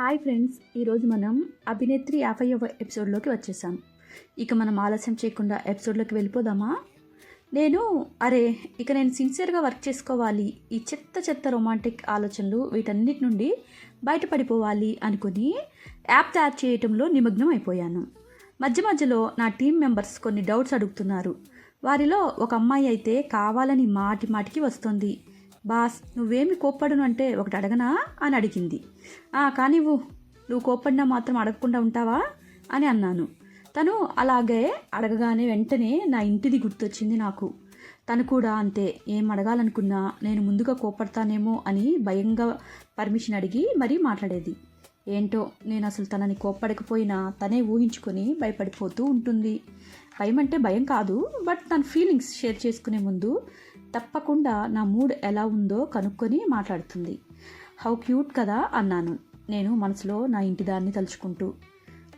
Hi friends ఈరోజు మనం అభినేత్రి యాభైవ ఎపిసోడ్లోకి వచ్చేసాం. ఇక మనం ఆలస్యం చేయకుండా ఎపిసోడ్లోకి వెళ్ళిపోదామా? నేను అరే ఇక నేను సిన్సియర్గా వర్క్ చేసుకోవాలి ఈ చెత్త చెత్త రొమాంటిక్ ఆలోచనలు వీటన్నిటి నుండి బయటపడిపోవాలి అనుకుని యాప్ తయారు చేయటంలో నిమగ్నం అయిపోయాను. మధ్య మధ్యలో నా టీం మెంబర్స్ కొన్ని డౌట్స్ అడుగుతున్నారు. వారిలో ఒక అమ్మాయి అయితే కావాలని మాటి మాటికి వస్తుంది. బాస్ నువ్వేమి కోప్పడును అంటే ఒకటి అడగనా? అని అడిగింది. "ఆ, కానివ్వు నువ్వు కోప్పడినా మాత్రం అడగకుండా ఉంటావా? అని అన్నాను. తను అలాగే అడగగానే వెంటనే నా ఇంటిది గుర్తొచ్చింది నాకు. తను కూడా అంతే ఏం అడగాలనుకున్నా నేను ముందుగా కోప్పడతానేమో అని భయంగా పర్మిషన్ అడిగి మరీ మాట్లాడేది. ఏంటో నేను అసలు తనని కోప్పడకపోయినా తనే ఊహించుకొని భయపడిపోతూ ఉంటుంది. భయం అంటే భయం కాదు బట్ తన ఫీలింగ్స్ షేర్ చేసుకునే ముందు తప్పకుండా నా మూడ్ ఎలా ఉందో కనుక్కొని మాట్లాడుతుంది. హౌ క్యూట్ కదా అన్నాను. నేను మనసులో నా ఇంటి దాన్ని తలుచుకుంటూ.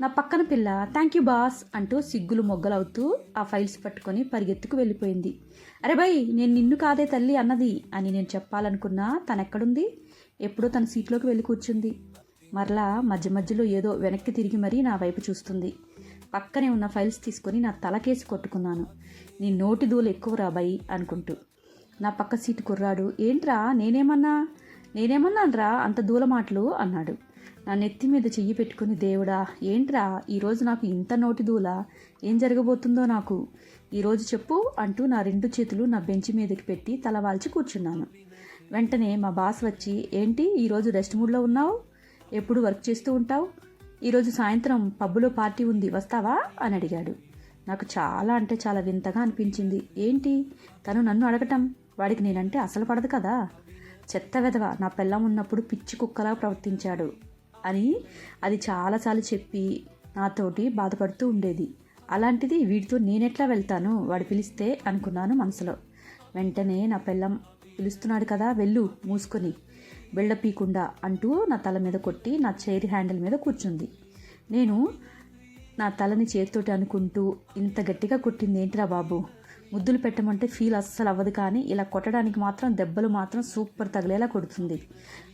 నా పక్కన పిల్ల థ్యాంక్ యూ బాస్ అంటూ సిగ్గులు మొగ్గలవుతూ ఆ ఫైల్స్ పట్టుకొని పరిగెత్తుకు వెళ్ళిపోయింది. అరే బై నేను నిన్ను కాదే తల్లి అన్నది అని నేను చెప్పాలనుకున్నా తనెక్కడుంది? ఎప్పుడో తన సీట్లోకి వెళ్ళి కూర్చుంది. మరలా మధ్య మధ్యలో ఏదో వెనక్కి తిరిగి మరీ నా వైపు చూస్తుంది. పక్కనే ఉన్న ఫైల్స్ తీసుకొని నా తలకేసి కొట్టుకున్నాను. నీ నోటి దూలు ఎక్కువ రాబాయి అనుకుంటూ. నా పక్క సీటు కుర్రాడు. ఏంట్రా? నేనేమన్నా? నేనేమన్నానరా? అంత దూల మాటలు? అన్నాడు. నా నెత్తి మీద చెయ్యి పెట్టుకుని దేవుడా ఏంట్రా? ఈరోజు నాకు ఇంత నోటి దూల. ఏం జరగబోతుందో నాకు? ఈరోజు చెప్పు అంటూ నా రెండు చేతులు నా బెంచ్ మీదకి పెట్టి తల వాల్చి కూర్చున్నాను. వెంటనే మా బాస్ వచ్చి ఏంటి? ఈరోజు రెస్ట్ మూడ్లో ఉన్నావు? ఎప్పుడు వర్క్ చేస్తూ ఉంటావు? ఈరోజు సాయంత్రం పబ్బులో పార్టీ ఉంది వస్తావా? అని అడిగాడు. నాకు చాలా అంటే చాలా వింతగా అనిపించింది. ఏంటి? తను నన్ను అడగటం? వాడికి నేనంటే అసలు పడదు కదా. చెత్త వెధవ నా పెళ్ళం ఉన్నప్పుడు పిచ్చి కుక్కలా ప్రవర్తించాడు అని అది చాలాసార్లు చెప్పి నాతోటి బాధపడుతూ ఉండేది. అలాంటిది వీడితో నేనెట్లా వెళ్తాను? వాడు పిలిస్తే అనుకున్నాను మనసులో. వెంటనే నా పెళ్ళం పిలుస్తున్నాడు కదా వెళ్ళు మూసుకొని వెళ్ళపీకుండా అంటూ నా తల మీద కొట్టి నా చైర్ హ్యాండిల్ మీద కూర్చుంది. నేను నా తలని చేతితోటి అనుకుంటూ ఇంత గట్టిగా కొట్టింది ఏంటిరా బాబు? ముద్దులు పెట్టమంటే ఫీల్ అస్సలు అవ్వదు కానీ ఇలా కొట్టడానికి మాత్రం దెబ్బలు మాత్రం సూపర్ తగిలేలా కొడుతుంది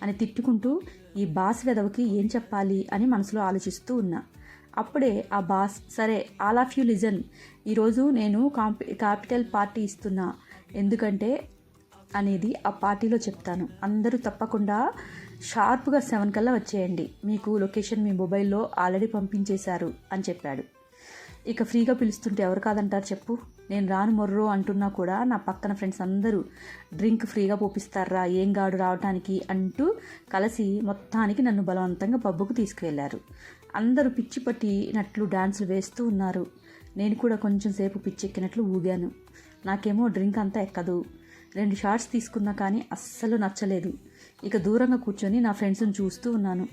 అని తిట్టుకుంటూ ఈ బాస్ వెదవకి ఏం చెప్పాలి అని మనసులో ఆలోచిస్తూ ఉన్నా. అప్పుడే ఆ బాస్ సరే ఆల్ ఆఫ్ యూ లిజన్ ఈరోజు నేను కాంపి క్యాపిటల్ పార్టీ ఇస్తున్నా. ఎందుకంటే అనేది ఆ పార్టీలో చెప్తాను. అందరూ తప్పకుండా షార్ప్గా సెవెన్ కల్లా వచ్చేయండి. మీకు లొకేషన్ మీ మొబైల్లో ఆల్రెడీ పంపించేశారు అని చెప్పాడు. ఇక ఫ్రీగా పిలుస్తుంటే ఎవరు కాదంటారు చెప్పు. నేను రాను మొర్రో అంటున్నా కూడా నా పక్కన ఫ్రెండ్స్ అందరూ డ్రింక్ ఫ్రీగా పోపిస్తారా ఏం గాడు రావటానికి అంటూ కలిసి మొత్తానికి నన్ను బలవంతంగా పబ్బుకు తీసుకువెళ్ళారు. అందరూ పిచ్చి పట్టినట్లు డాన్సులు వేస్తూ ఉన్నారు. నేను కూడా కొంచెం సేపు పిచ్చెక్కినట్లు ఊగాను. నాకేమో డ్రింక్ అంతా ఎక్కదు. రెండు షార్ట్స్ తీసుకున్నా కానీ అస్సలు నచ్చలేదు. ఇక దూరంగా కూర్చొని నా ఫ్రెండ్స్ని చూస్తూ ఉన్నాను.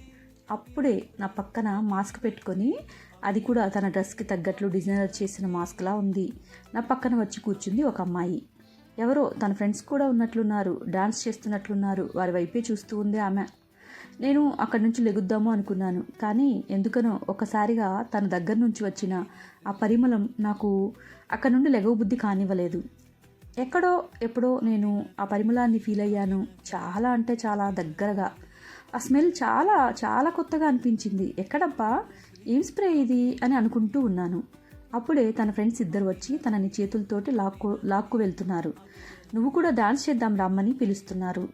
అప్పుడే నా పక్కన మాస్క్ పెట్టుకొని అది కూడా తన డ్రెస్కి తగ్గట్లు డిజైనర్ చేసిన మాస్క్లా ఉంది. నా పక్కన వచ్చి కూర్చుంది ఒక అమ్మాయి. ఎవరో తన ఫ్రెండ్స్ కూడా ఉన్నట్లున్నారు డాన్స్ చేస్తున్నట్లున్నారు వారి వైపే చూస్తూ ఉంది ఆమె. నేను అక్కడి నుంచి లెగుద్దాము అనుకున్నాను కానీ ఎందుకనో ఒకసారిగా తన దగ్గర నుంచి వచ్చిన ఆ పరిమళం నాకు అక్కడి నుండి లెగవ బుద్ధి కానివ్వలేదు. ఎక్కడో ఎప్పుడో నేను ఆ పరిమళాన్ని ఫీల్ అయ్యాను. చాలా అంటే చాలా దగ్గరగా. ఆ స్మెల్ చాలా చాలా కొత్తగా అనిపించింది. ఎక్కడబ్బా? ఏం స్ప్రే ఇది? అని అనుకుంటూ ఉన్నాను. అప్పుడే తన ఫ్రెండ్స్ ఇద్దరు వచ్చి తనని చేతులతోటి లాక్కు లాక్కు వెళ్తున్నారు. నువ్వు కూడా డాన్స్ చేద్దాం రమ్మని పిలుస్తున్నారు.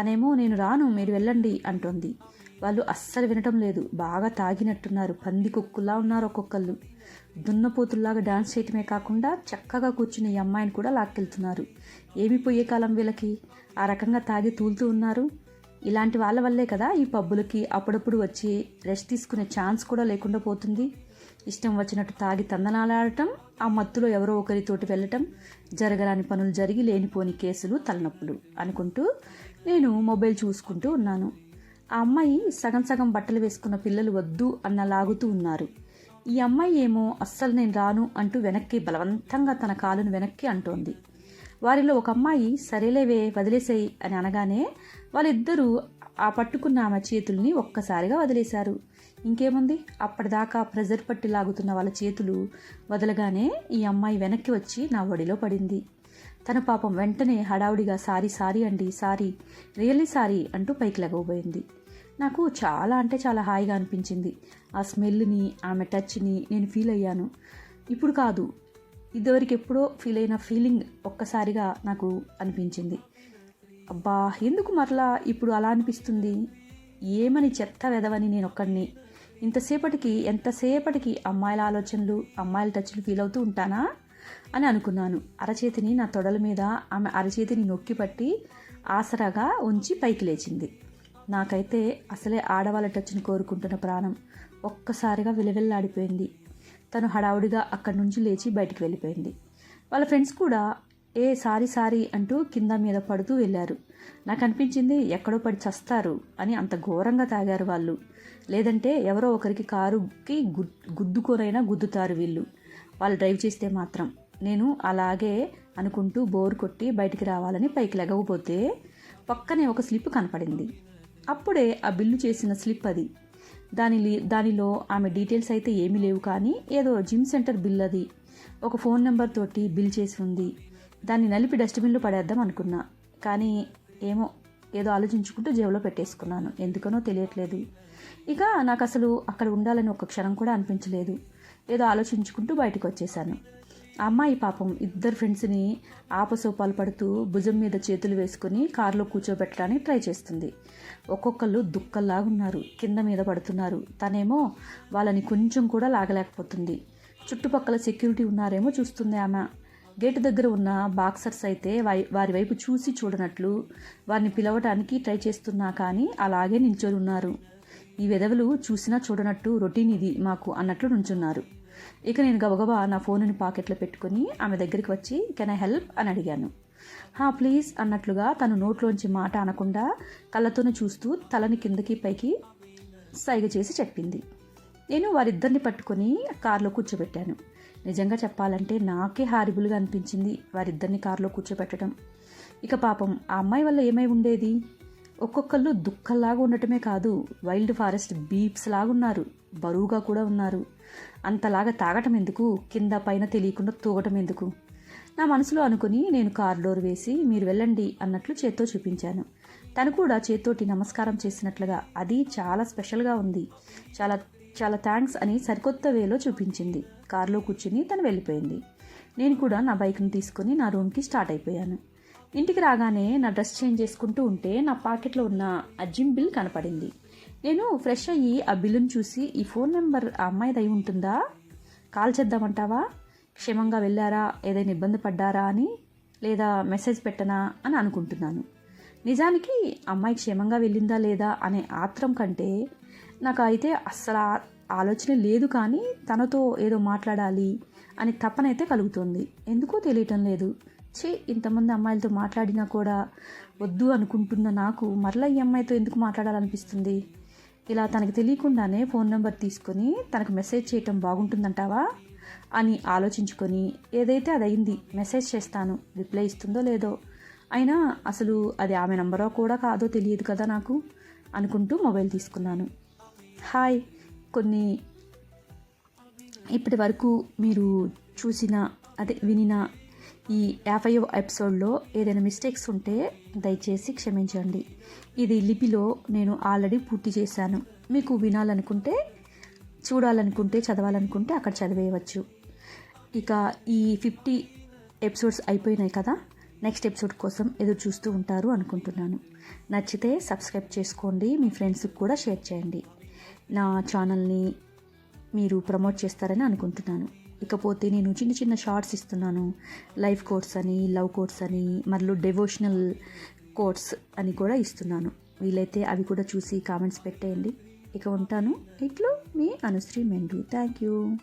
తనేమో నేను రాను మీరు వెళ్ళండి అంటోంది. వాళ్ళు అస్సలు వినటం లేదు. బాగా తాగినట్టున్నారు. పంది కుక్కులా ఉన్నారు ఒక్కొక్కళ్ళు. దున్నపోతుల్లాగా డాన్స్ చేయటమే కాకుండా చక్కగా కూర్చుని ఈ అమ్మాయిని కూడా లాక్కెళ్తున్నారు. ఏమి పోయే కాలం వీళ్ళకి? ఆ రకంగా తాగి తూలుతూ ఉన్నారు. ఇలాంటి వాళ్ళ వల్లే కదా ఈ పబ్బులకి అప్పుడప్పుడు వచ్చి రెస్ట్ తీసుకునే ఛాన్స్ కూడా లేకుండా పోతుంది. ఇష్టం వచ్చినట్టు తాగి తందనాలాడటం ఆ మత్తులో ఎవరో ఒకరితోటి వెళ్ళటం జరగరాని పనులు జరిగి లేనిపోని కేసులు తలనొప్పులు అనుకుంటూ నేను మొబైల్ చూసుకుంటూ ఉన్నాను. ఆ అమ్మాయి సగం సగం బట్టలు వేసుకున్న పిల్లలు వద్దు అన్న లాగుతూ ఉన్నారు. ఈ అమ్మాయి ఏమో అస్సలు నేను రాను అంటూ వెనక్కి బలవంతంగా తన కాలును వెనక్కి అంటోంది. వారిలో ఒక అమ్మాయి సరేలేవే వదిలేసేయి అని అనగానే వాళ్ళిద్దరూ ఆ పట్టుకున్న ఆమె చేతుల్ని ఒక్కసారిగా వదిలేశారు. ఇంకేముంది? అప్పటిదాకా ప్రెజర్ పట్టి లాగుతున్న వాళ్ళ చేతులు వదలగానే ఈ అమ్మాయి వెనక్కి వచ్చి నా ఒడిలో పడింది. తన పాపం వెంటనే హడావుడిగా సారీ సారీ అండి సారీ రియల్లీ సారీ అంటూ పైకి లెగవబోయింది. నాకు చాలా అంటే చాలా హాయిగా అనిపించింది. ఆ స్మెల్ని ఆమె టచ్ని నేను ఫీల్ అయ్యాను. ఇప్పుడు కాదు ఇదివరకు ఎప్పుడో ఫీల్ అయిన ఫీలింగ్ ఒక్కసారిగా నాకు అనిపించింది. అబ్బా ఎందుకు మరలా ఇప్పుడు అలా అనిపిస్తుంది? ఏమని చెత్త వెదవని నేను ఒక్కడిని. ఇంతసేపటికి ఎంతసేపటికి అమ్మాయిల ఆలోచనలు అమ్మాయిల టచ్లు ఫీల్ అవుతూ ఉంటానా? అని అనుకున్నాను. అరచేతిని నా తొడల మీద ఆమె అరచేతిని నొక్కి పట్టి ఆసరాగా ఉంచి పైకి లేచింది. నాకైతే అసలే ఆడవాళ్ళ టచ్ని కోరుకుంటున్న ప్రాణం ఒక్కసారిగా విలవిల్లాడిపోయింది. తను హడావుడిగా అక్కడి నుంచి లేచి బయటికి వెళ్ళిపోయింది. వాళ్ళ ఫ్రెండ్స్ కూడా ఏ సారీ సారీ అంటూ కింద మీద పడుతూ వెళ్ళారు. నాకు అనిపించింది ఎక్కడో పడి చస్తారు అని అంత ఘోరంగా తాగారు వాళ్ళు. లేదంటే ఎవరో ఒకరికి కారుకి గుద్దుకోనైనా గుద్దుతారు వీళ్ళు. వాళ్ళు డ్రైవ్ చేస్తే మాత్రం. నేను అలాగే అనుకుంటూ బోర్ కొట్టి బయటికి రావాలని పైకి లెగవపోతే పక్కనే ఒక స్లిప్ కనపడింది. అప్పుడే ఆ బిల్లు చేసిన స్లిప్ అది. దాని దానిలో ఆమె డీటెయిల్స్ అయితే ఏమీ లేవు కానీ ఏదో జిమ్ సెంటర్ బిల్ అది. ఒక ఫోన్ నెంబర్ తోటి బిల్ చేసి ఉంది. దాన్ని నలిపి డస్ట్బిన్లో పడేద్దాం అనుకున్నా. కానీ ఏమో ఏదో ఆలోచించుకుంటూ జేబులో పెట్టేసుకున్నాను. ఎందుకనో తెలియట్లేదు. ఇక నాకు అసలు అక్కడ ఉండాలని ఒక క్షణం కూడా అనిపించలేదు. ఏదో ఆలోచించుకుంటూ బయటకు వచ్చేసాను ఆ అమ్మాయి పాపం ఇద్దరు ఫ్రెండ్స్ని ఆపసోపాలు పడుతూ భుజం మీద చేతులు వేసుకుని కారులో కూర్చోబెట్టడానికి ట్రై చేస్తుంది. ఒక్కొక్కళ్ళు దుక్కల్లాగున్నారు కింద మీద పడుతున్నారు. తనేమో వాళ్ళని కొంచెం కూడా లాగలేకపోతుంది. చుట్టుపక్కల సెక్యూరిటీ ఉన్నారేమో చూస్తుంది ఆమె. గేటు దగ్గర ఉన్న బాక్సర్స్ అయితే వారి వైపు చూసి చూడనట్లు వారిని పిలవటానికి ట్రై చేస్తున్నా కానీ అలాగే నిల్చొని ఉన్నారు. ఈ వెధవలు చూసినా చూడనట్టు రొటీన్ ఇది మాకు అన్నట్లు నుంచున్నారు. ఇక నేను గబగబా నా ఫోన్ని పాకెట్లో పెట్టుకుని ఆమె దగ్గరికి వచ్చి కెన్ ఐ హెల్ప్ అని అడిగాను. హా ప్లీజ్ అన్నట్లుగా తను నోట్లోంచి మాట అనకుండా కళ్ళతోనే చూస్తూ తలని కిందకి పైకి సైగ చేసి చెప్పింది. నేను వారిద్దరిని పట్టుకొని కారులో కూర్చోబెట్టాను. నిజంగా చెప్పాలంటే నాకే హారిబుల్గా అనిపించింది వారిద్దరిని కారులో కూర్చోబెట్టడం. ఇక పాపం ఆ అమ్మాయి వల్ల ఏమై ఉండేది? ఒక్కొక్కళ్ళు దుఃఖంలాగా ఉండటమే కాదు వైల్డ్ ఫారెస్ట్ బీప్స్ లాగా ఉన్నారు బరువుగా కూడా ఉన్నారు. అంతలాగా తాగటం ఎందుకు? కింద పైన తెలియకుండా తూగటం ఎందుకు? నా మనసులో అనుకుని నేను కార్ డోర్ వేసి మీరు వెళ్ళండి అన్నట్లు చేత్తో చూపించాను. తను కూడా చేత్తోటి నమస్కారం చేసినట్లుగా అది చాలా స్పెషల్గా ఉంది. చాలా చాలా థ్యాంక్స్ అని సరికొత్త వేలో చూపించింది. కారులో కూర్చుని తను వెళ్ళిపోయింది. నేను కూడా నా బైక్ని తీసుకొని నా రూమ్కి స్టార్ట్ అయిపోయాను. ఇంటికి రాగానే నా డ్రెస్ చేంజ్ చేసుకుంటూ ఉంటే నా పాకెట్లో ఉన్న ఆ జిమ్ బిల్ కనపడింది. నేను ఫ్రెష్ అయ్యి ఆ బిల్లును చూసి ఈ ఫోన్ నెంబర్ ఆ అమ్మాయిది అయి ఉంటుందా? కాల్ చేద్దామంటావా? క్షేమంగా వెళ్ళారా? ఏదైనా ఇబ్బంది పడ్డారా అని లేదా మెసేజ్ పెట్టనా? అని అనుకుంటున్నాను. నిజానికి అమ్మాయి క్షేమంగా వెళ్ళిందా లేదా అనే ఆత్రం కంటే నాకు అయితే అస్సలు ఆలోచన లేదు కానీ తనతో ఏదో మాట్లాడాలి అని తప్పనైతే కలుగుతుంది. ఎందుకో తెలియటం లేదు. చే ఇంతమంది అమ్మాయిలతో మాట్లాడినా కూడా వద్దు అనుకుంటున్న నాకు మరలా ఈ అమ్మాయితో ఎందుకు మాట్లాడాలనిపిస్తుంది? ఇలా తనకు తెలియకుండానే ఫోన్ నెంబర్ తీసుకొని తనకు మెసేజ్ చేయటం బాగుంటుందంటావా? అని ఆలోచించుకొని ఏదైతే అది అయింది మెసేజ్ చేస్తాను రిప్లై ఇస్తుందో లేదో. అయినా అసలు అది ఆమె నంబరో కూడా కాదో తెలియదు కదా నాకు అనుకుంటూ మొబైల్ తీసుకున్నాను. హాయ్ కొన్ని ఇప్పటి వరకు మీరు చూసిన అదే వినిన ఈ యాభై ఎపిసోడ్లో ఏదైనా మిస్టేక్స్ ఉంటే దయచేసి క్షమించండి. ఇది లిపిలో నేను ఆల్రెడీ పూర్తి చేశాను. మీకు వినాలనుకుంటే చూడాలనుకుంటే చదవాలనుకుంటే అక్కడ చదివేయవచ్చు. ఇక ఈ ఫిఫ్టీ ఎపిసోడ్స్ అయిపోయినాయి కదా నెక్స్ట్ ఎపిసోడ్ కోసం ఎదురు చూస్తూ ఉంటారు అనుకుంటున్నాను. నచ్చితే సబ్స్క్రైబ్ చేసుకోండి మీ ఫ్రెండ్స్కి కూడా షేర్ చేయండి. నా ఛానల్ని మీరు ప్రమోట్ చేస్తారని అనుకుంటున్నాను. ఇకపోతే నేను చిన్న చిన్న షార్ట్స్ ఇస్తున్నాను. లైఫ్ కోర్స్ అని లవ్ కోర్స్ అని మరియు డెవోషనల్ కోర్స్ అని కూడా ఇస్తున్నాను. వీలైతే అవి కూడా చూసి కామెంట్స్ పెట్టేయండి. ఇక ఉంటాను. ఇట్లు మీ అనుశ్రీ మెండు. Thank you